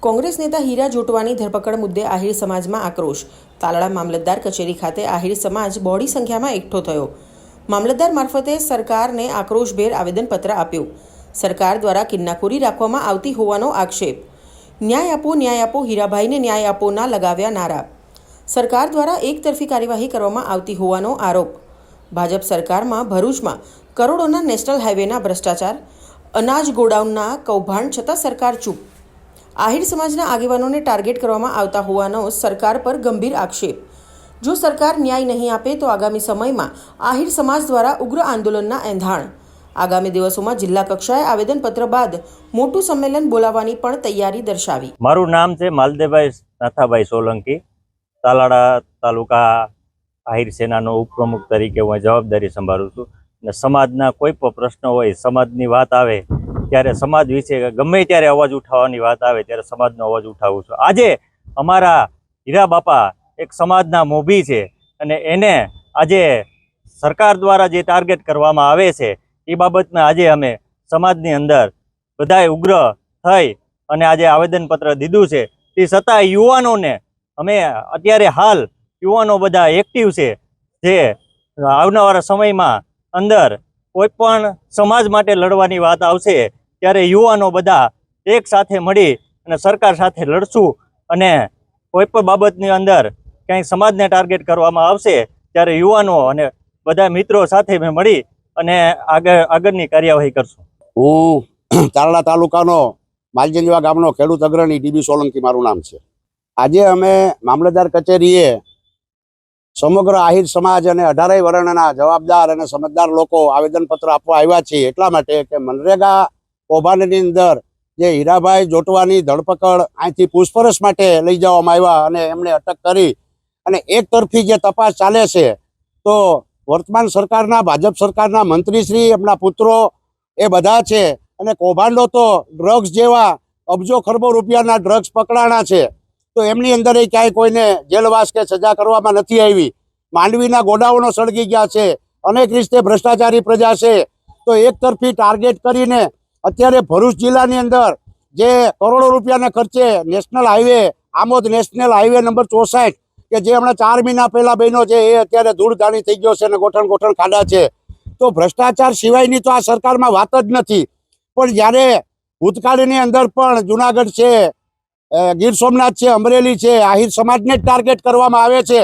કોંગ્રેસ નેતા હીરા જોટવાની ધરપકડ મુદ્દે આહિર સમાજમાં આક્રોશ. તાલાળા મામલતદાર કચેરી ખાતે આહિર સમાજ બહોળી સંખ્યામાં એકઠો થયો. મામલતદાર મારફતે સરકારને આક્રોશભેર આવેદનપત્ર આપ્યું. સરકાર દ્વારા કિન્નાખોરી રાખવામાં આવતી હોવાનો આક્ષેપ. ન્યાય આપો ન્યાય આપો, હીરાભાઈને ન્યાય આપો ના લગાવ્યા નારા. સરકાર દ્વારા એકતરફી કાર્યવાહી કરવામાં આવતી હોવાનો આરોપ. ભાજપ સરકારમાં ભરૂચમાં કરોડોના નેશનલ હાઈવેના ભ્રષ્ટાચાર, અનાજ ગોડાઉનના કૌભાંડ છતાં સરકાર ચૂપ. આહિર સમાજના આગેવાનોને ટાર્ગેટ કરવામાં આવતા હોવાનો સરકાર પર ગંભીર આક્ષેપ. જો સરકાર ન્યાય નહીં આપે તો આગામી સમયમાં આહિર સમાજ દ્વારા ઉગ્ર આંદોલનના એંધાણ. આગામી દિવસોમાં જિલ્લા કક્ષાએ આવેદનપત્ર બાદ મોટું સંમેલન બોલાવવાની પણ તૈયારી દર્શાવી. મારું નામ છે માલદેભાઈ નાથાભાઈ સોલંકી. તાલાડા તાલુકા આહિર સેનાનો ઉપપ્રમુખ તરીકે હું જવાબદારી સંભાળું છું. અને સમાજના કોઈ પણ પ્રશ્ન હોય, સમાજની વાત આવે ત્યારે સમાજ વિશે ગમે ત્યારે અવાજ ઉઠાવવાની વાત આવે ત્યારે સમાજનો અવાજ ઉઠાવું છું. આજે અમારા હીરા બાપા એક સમાજના મોભી છે અને એને આજે સરકાર દ્વારા જે ટાર્ગેટ કરવામાં આવે છે, એ બાબતમાં આજે અમે સમાજની અંદર બધાએ ઉગ્ર થઈ અને આજે આવેદનપત્ર દીધું છે. તે છતાં યુવાનોને અમે અત્યારે હાલ યુવાનો બધા એક્ટિવ છે જે આવનારા સમયમાં અંદર કોઈ પણ સમાજ માટે લડવાની વાત આવશે ત્યારે યુવાનો બધા એક સાથે મળી અને સરકાર સાથે લડશું અને કોઈ પણ બાબતની અંદર ક્યાંય સમાજને ટાર્ગેટ કરવામાં આવશે, ત્યારે યુવાનો અને બધા મિત્રો સાથે મેં મળી અને આગળ, આગળની કાર્યવાહી કરશું. હું તારડા તાલુકાનો માલજંજવા ગામનો ખેડૂત અગ્રણી ડીબી સોલંકી મારું નામ છે. આજે અમે મામલતદાર કચેરીએ સમગ્ર આહિર સમાજ અને અઢારેય વર્ણના જવાબદાર અને સમજદાર લોકો આવેદનપત્ર આપવા આવ્યા છીએ. એટલા માટે કે મનરેગા કૌભાંડની અંદર જે હીરાભાઈ જોટવાની ધરપકડ અહીંથી પૂછપરછ માટે લઈ જવામાં આવ્યા અને એમને અટક કરી. અને એક તરફી જે તપાસ ચાલે છે, તો વર્તમાન સરકારના, ભાજપ સરકારના મંત્રીશ્રી, એમના પુત્રો એ બધા છે. અને કૌભાંડો તો ડ્રગ્સ જેવા અબજો ખરબો રૂપિયાના ડ્રગ્સ પકડાણા છે. તો એમની અંદર એ ક્યાંય કોઈને જેલવાસ કે સજા કરવામાં નથી આવી. માંડવીના ગોડાઓનો સળગી ગયા છે. અનેક રીતે ભ્રષ્ટાચારી પ્રજા છે. તો એક તરફી ટાર્ગેટ કરીને અત્યારે ભરૂચ જિલ્લાની અંદર જે કરોડો રૂપિયાના ખર્ચે national highway, Amod national highway number ચોસાઠ, કે જે હમણાં ચાર મહિના પહેલા બન્યો છે, એ અત્યારે ધૂળધાણી થઈ ગયો છે અને ગોઠણ ગોઠણ ખાડા છે. તો ભ્રષ્ટાચાર સિવાયની તો આ સરકારમાં વાત જ નથી. પણ જ્યારે ભૂતકાળની અંદર પણ જુનાગઢ છે ગીર સોમનાથ છે, અમરેલી છે, આહિર સમાજને જ ટાર્ગેટ કરવામાં આવે છે,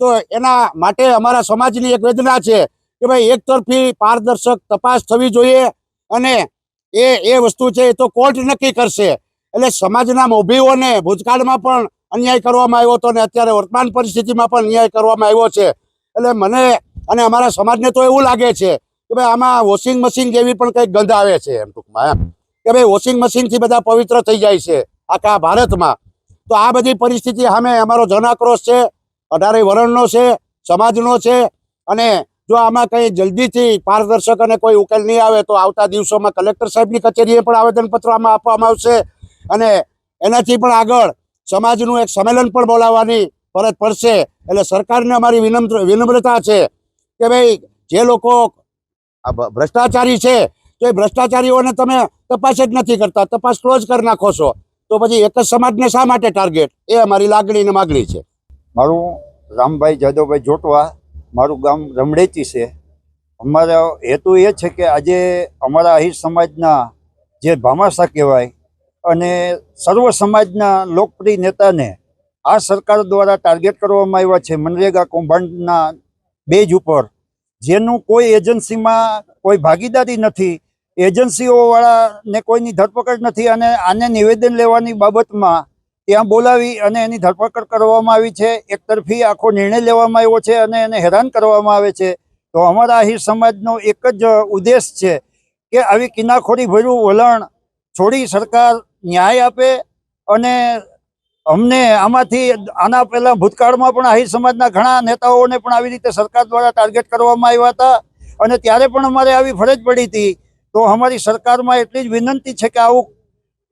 તો એના માટે અમારા સમાજની એક વેદના છે કે ભાઈ એક તરફી પારદર્શક તપાસ થવી જોઈએ અને એ એ વસ્તુ છે એ તો કોર્ટ નક્કી કરશે. એટલે સમાજના મોભીઓને ભૂતકાળમાં પણ અન્યાય કરવામાં આવ્યો હતો અને અત્યારે વર્તમાન પરિસ્થિતિમાં પણ અન્યાય કરવામાં આવ્યો છે. એટલે મને અને અમારા સમાજને તો એવું લાગે છે કે ભાઈ આમાં વોશિંગ મશીન જેવી પણ કંઈક ગંધ આવે છે એમ ટૂંકમાં એમ. કે ભાઈ વોશિંગ મશીનથી બધા પવિત્ર થઈ જાય છે આખા ભારતમાં. તો આ બધી પરિસ્થિતિ સામે અમારો જનાક્રોશ છે, અઢારે વરણનો છે, સમાજનો છે અને જો આમાં કંઈ જલ્દીથી પારદર્શક અને કોઈ ઉકેલ નહીં આવે તો આવતા દિવસોમાં કલેક્ટર સાહેબની કચેરીએ પણ આવેદનપત્ર આમાં આપવામાં આવશે. અને એનાથી પણ આગળ સમાજનું એક સંમેલન પણ બોલાવવાની ફરજ પડશે. એટલે સરકારને અમારી વિનમ્ર, વિનમ્રતા છે કે ભાઈ, જે લોકો ભ્રષ્ટાચારી છે, તો એ ભ્રષ્ટાચારીઓને તમે તપાસ જ નથી કરતા. તપાસ ક્લોઝ કરી નાખો છો. તો પછી એક જ સમાજને શા માટે ટાર્ગેટ? એ અમારી લાગણી ને માગણી છે. મારું રામભાઈ જાદવભાઈ જોટવા મારું ગામ રમડેતી છે. અમારો હેતુ એ છે કે આજે અમારા અહીર સમાજના જે ભામાસા કહેવાય અને સર્વ સમાજના લોકપ્રિય નેતાને આ સરકાર દ્વારા ટાર્ગેટ કરવામાં આવ્યા છે મનરેગા કૌભાંડના બેજ ઉપર. જેનું કોઈ એજન્સીમાં કોઈ ભાગીદારી નથી. એજન્સીઓવાળાને કોઈની ધરપકડ નથી અને આને નિવેદન લેવાની બાબતમાં ત્યાં બોલાવી અને એની ધરપકડ કરવામાં આવી છે. એક તરફી આખો નિર્ણય લેવામાં આવ્યો છે અને એને હેરાન કરવામાં આવે છે. તો અમારા આહિર સમાજનો એક જ ઉદ્દેશ છે કે આવી કિનાખોરી ભર્યું વલણ છોડી સરકાર ન્યાય આપે અને અમને આમાંથી આના પહેલા ભૂતકાળમાં પણ આહિર સમાજના ઘણા નેતાઓને પણ આવી રીતે સરકાર દ્વારા ટાર્ગેટ કરવામાં આવ્યા હતા અને ત્યારે પણ અમારે આવી ફરજ પડી હતી. તો અમારી સરકારમાં એટલી જ વિનંતી છે કે આવું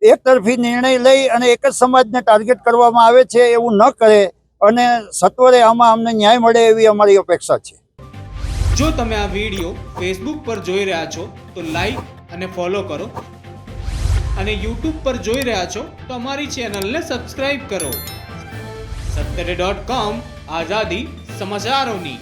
એક તરફી નિર્ણય લઈ અને એક જ સમાજને ટાર્ગેટ કરવામાં આવે છે એવું ન કરે અને સત્વરે આમાં અમને ન્યાય મળે એવી અમારી અપેક્ષા છે. જો તમે આ વીડિયો ફેસબુક પર જોઈ રહ્યા છો, તો લાઈક અને ફોલો કરો. અને યુટ્યુબ પર જોઈ રહ્યા છો, તો અમારી ચેનલને સબસ્ક્રાઇબ કરો. સત્તરે ડોટ કોમ આઝાદી સમાચારોની.